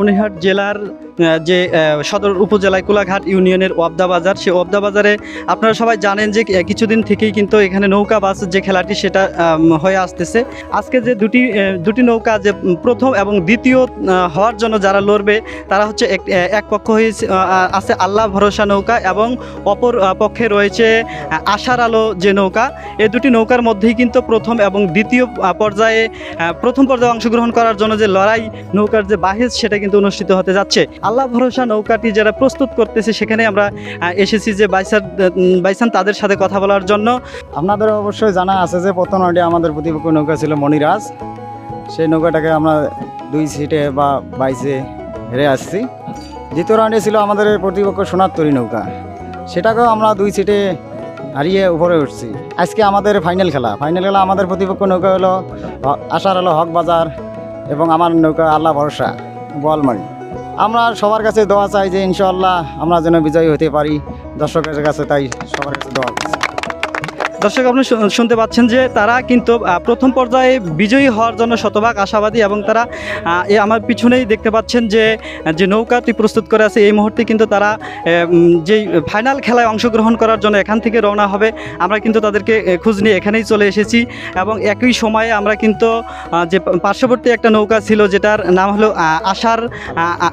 লালমনিরহাট জেলার যে সদর উপজেলায় কোলাঘাট ইউনিয়নের ওয়াবদা বাজার সেই ওয়াবদা বাজারে আপনারা সবাই জানেন যে কিছুদিন থেকেই কিন্তু এখানে নৌকা, বাস যে খেলাটি সেটা হয়ে আসতেছে। আজকে যে দুটি দুটি নৌকা যে প্রথম এবং দ্বিতীয় হওয়ার জন্য যারা লড়বে, তারা হচ্ছে এক পক্ষ হয়েছে আছে আল্লাহ ভরসা নৌকা এবং অপর পক্ষে রয়েছে আশার আলো যে নৌকা। এ দুটি নৌকার মধ্যেই কিন্তু প্রথম এবং দ্বিতীয় পর্যায়ে প্রথম পর্যায়ে অংশগ্রহণ করার জন্য যে লড়াই, নৌকার যে বাহেজ সেটা কিন্তু অনুষ্ঠিত হতে যাচ্ছে। আল্লাহ ভরসা নৌকাটি যারা প্রস্তুত করতেছে, সেখানে আমরা এসেছি যে বাইসার বাইসান তাদের সাথে কথা বলার জন্য। আপনাদের অবশ্যই জানা আছে যে প্রথম রাউন্ডে আমাদের প্রতিপক্ষ নৌকা ছিল মণিরাজ সেই নৌকাটাকে আমরা দুই সিটে বা বাইসে হেরে আসছি। দ্বিতীয় রাউন্ডে ছিল আমাদের প্রতিপক্ষ সোনারতরী নৌকা। সেটাকেও আমরা দুই সিটে হারিয়ে উপরে উঠছি। আজকে আমাদের ফাইনাল খেলা। ফাইনাল খেলা আমাদের প্রতিপক্ষ নৌকা হলো আশার হলো হক বাজার এবং আমার নৌকা আল্লাহ ভরসা বোয়ালমারি আমরা সবার কাছে দোয়া চাই যে ইনশাল্লাহ আমরা যেন বিজয়ী হতে পারি। দর্শকের কাছে তাই সবার কাছে দোয়া করছি। দর্শক, আপনি শুনতে পাচ্ছেন যে তারা কিন্তু প্রথম পর্যায়ে বিজয়ী হওয়ার জন্য শতভাগ আশাবাদী এবং তারা আমার পিছনেই দেখতে পাচ্ছেন যে যে নৌকাটি প্রস্তুত করে আছে, এই মুহূর্তে কিন্তু তারা যে ফাইনাল খেলায় অংশগ্রহণ করার জন্য এখান থেকে রওনা হবে। আমরা কিন্তু তাদেরকে খোঁজ নিয়ে এখানেই চলে এসেছি এবং একই সময়ে আমরা কিন্তু যে পার্শ্ববর্তী একটা নৌকা ছিল, যেটার নাম হলো আশার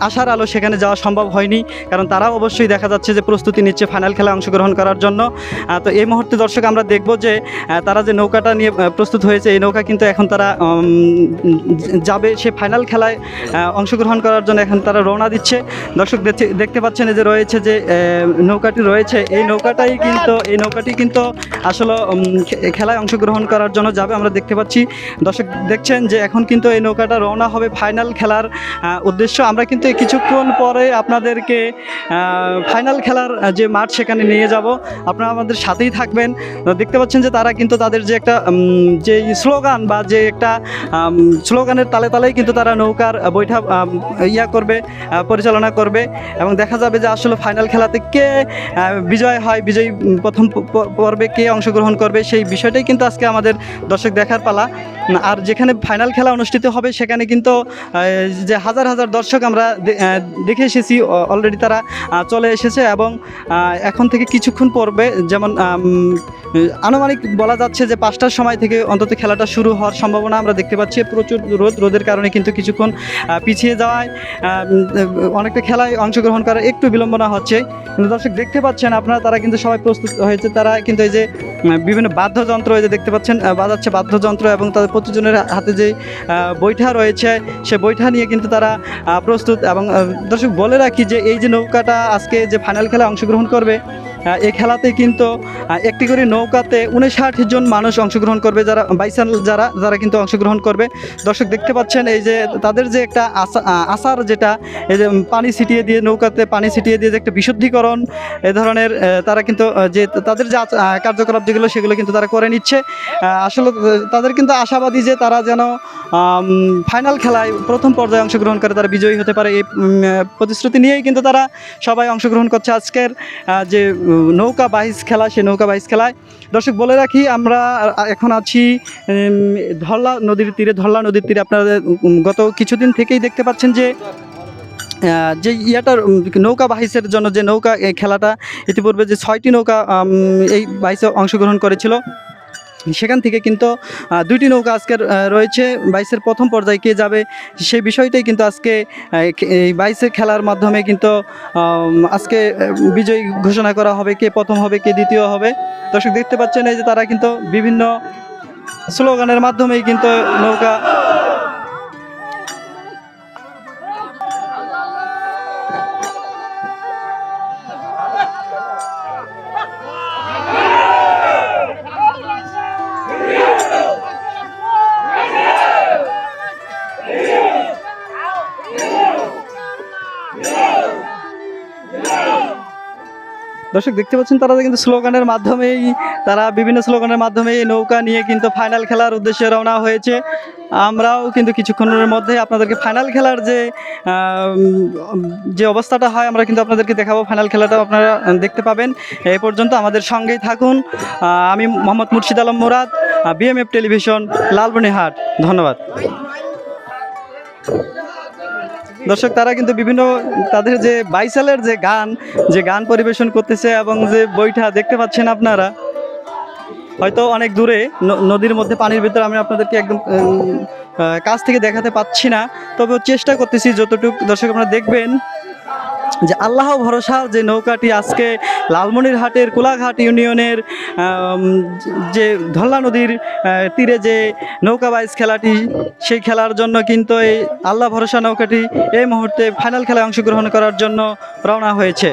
আশার আলো সেখানে যাওয়া সম্ভব হয়নি। কারণ তারাও অবশ্যই দেখা যাচ্ছে যে প্রস্তুতি নিচ্ছে ফাইনাল খেলায় অংশগ্রহণ করার জন্য। তো এই মুহূর্তে দর্শক, আমরা দেখব যে তারা যে নৌকাটা নিয়ে প্রস্তুত হয়েছে, এই নৌকা কিন্তু এখন তারা যাবে সে ফাইনাল খেলায় অংশগ্রহণ করার জন্য এখন তারা রওনা দিচ্ছে। দর্শক দেখতে- পাচ্ছেন যে রয়েছে যে নৌকাটি রয়েছে, এই নৌকাটাই কিন্তু, এই নৌকাটি কিন্তু আসলে খেলায় অংশগ্রহণ করার জন্য যাবে, আমরা দেখতে পাচ্ছি। দর্শক দেখছেন যে এখন কিন্তু এই নৌকাটা রওনা হবে ফাইনাল খেলার উদ্দেশ্য। আমরা কিন্তু কিছুক্ষণ পরে আপনাদেরকে ফাইনাল খেলার যে মাঠ সেখানে নিয়ে যাব। আপনারা আমাদের সাথেই থাকবেন। দেখতে পাচ্ছেন যে তারা কিন্তু তাদের যে একটা যে স্লোগান বা যে একটা স্লোগানের তালে তালেই কিন্তু তারা নৌকার বৈঠা ইয়া করবে পরিচালনা করবে এবং দেখা যাবে যে আসলে ফাইনাল খেলাতে কে বিজয় হয়, বিজয়ী প্রথম পর্বে কে অংশগ্রহণ করবে সেই বিষয়টাই কিন্তু আজকে আমাদের দর্শক দেখার পালা। আর যেখানে ফাইনাল খেলা অনুষ্ঠিত হবে সেখানে কিন্তু যে হাজার হাজার দর্শক আমরা দেখে এসেছি অলরেডি তারা চলে এসেছে এবং এখন থেকে কিছুক্ষণ পর্বে যেমন আনুমানিক বলা যাচ্ছে যে পাঁচটার সময় থেকে অন্তত খেলাটা শুরু হওয়ার সম্ভাবনা আমরা দেখতে পাচ্ছি। প্রচুর রোদ, রোদের কারণে কিন্তু কিছুক্ষণ পিছিয়ে যাওয়ায় অনেকটা খেলায় অংশগ্রহণ করার একটু বিলম্বনা হচ্ছে। কিন্তু দর্শক দেখতে পাচ্ছেন আপনারা, তারা কিন্তু সবাই প্রস্তুত হয়েছে। তারা কিন্তু এই যে বিভিন্ন বাদ্যযন্ত্র এই যে দেখতে পাচ্ছেন বাজাচ্ছে বাদ্যযন্ত্র এবং তাদের প্রতিজনের হাতে যে বৈঠা রয়েছে, সে বৈঠা নিয়ে কিন্তু তারা প্রস্তুত এবং দর্শক বলে রাখি যে, এই যে নৌকাটা আজকে যে ফাইনাল খেলায় অংশগ্রহণ করবে এই খেলাতে কিন্তু একটি করে নৌকাতে উনষাট জন মানুষ অংশগ্রহণ করবে যারা বাইসান যারা যারা কিন্তু অংশগ্রহণ করবে। দর্শক দেখতে পাচ্ছেন এই যে তাদের যে একটা আহ, যেটা এই যে পানি ছিটিয়ে দিয়ে নৌকাতে পানি ছিটিয়ে দিয়ে যে একটা বিশুদ্ধিকরণ এ ধরনের তারা কিন্তু যে তাদের যে কার্যকলাপ যেগুলো সেগুলো কিন্তু তারা করে নিচ্ছে। আসলে তাদের কিন্তু আশাবাদী যে তারা যেন ফাইনাল খেলায় প্রথম পর্যায়ে অংশগ্রহণ করে তারা বিজয়ী হতে পারে। এই প্রতিশ্রুতি নিয়েই কিন্তু তারা সবাই অংশগ্রহণ করছে আজকের যে নৌকা বাইস খেলা সে নৌকা বাইস খেলায়। দর্শক, বলে রাখি, আমরা এখন আছি ধরলা নদীর তীরে, ধরলা নদীর তীরে। আপনারা গত কিছুদিন থেকেই দেখতে পাচ্ছেন যে যে ইয়াটার নৌকা বাহিসের জন্য যে নৌকা খেলাটা, ইতিপূর্বে যে ছয়টি নৌকা এই বাইসে অংশগ্রহণ করেছিল। সেখান থেকে কিন্তু দুইটি নৌকা আজকের রয়েছে। বাইশের প্রথম পর্যায়ে কে যাবে সেই বিষয়টাই কিন্তু আজকে এই বাইসের খেলার মাধ্যমে কিন্তু আজকে বিজয়ী ঘোষণা করা হবে কে প্রথম হবে, কে দ্বিতীয় হবে। দর্শক দেখতে পাচ্ছেন এই যে তারা কিন্তু বিভিন্ন স্লোগানের মাধ্যমেই কিন্তু নৌকা দর্শক, দেখতে পাচ্ছেন তারা কিন্তু স্লোগানের মাধ্যমেই, তারা বিভিন্ন স্লোগানের মাধ্যমে নৌকা নিয়ে কিন্তু ফাইনাল খেলার উদ্দেশ্যে রওনা হয়েছে। আমরাও কিন্তু কিছুক্ষণের মধ্যে আপনাদেরকে ফাইনাল খেলার যে যে অবস্থাটা হয়, আমরা কিন্তু আপনাদেরকে দেখাবো ফাইনাল খেলাটা আপনারা দেখতে পাবেন। এই পর্যন্ত আমাদের সঙ্গেই থাকুন। আমি মোহাম্মদ মুর্শিদ আলম মুরাদ বিএমএফ টেলিভিশন লালবনিহাট ধন্যবাদ। দর্শক, তারা কিন্তু বিভিন্ন তাদের যে বাইসালের যে গান যে গান পরিবেশন করতেছে এবং যে বইটা দেখতে পাচ্ছেন আপনারা, হয়তো অনেক দূরে নদীর মধ্যে, পানির ভিতরে আমি আপনাদেরকে একদম কাছ থেকে দেখাতে পাচ্ছি না। তবে চেষ্টা করতেছি যতটুকু দর্শক আপনারা দেখবেন। যে আল্লাহ ভরসার যে নৌকাটি আজকে লালমনিরহাটের কোলাঘাট ইউনিয়নের যে ধল্লা নদীর তীরে যে নৌকা বাইজ খেলাটি, সেই খেলার জন্য কিন্তু এই আল্লাহ ভরসা নৌকাটি এই মুহূর্তে ফাইনাল খেলায় অংশগ্রহণ করার জন্য রওনা হয়েছে।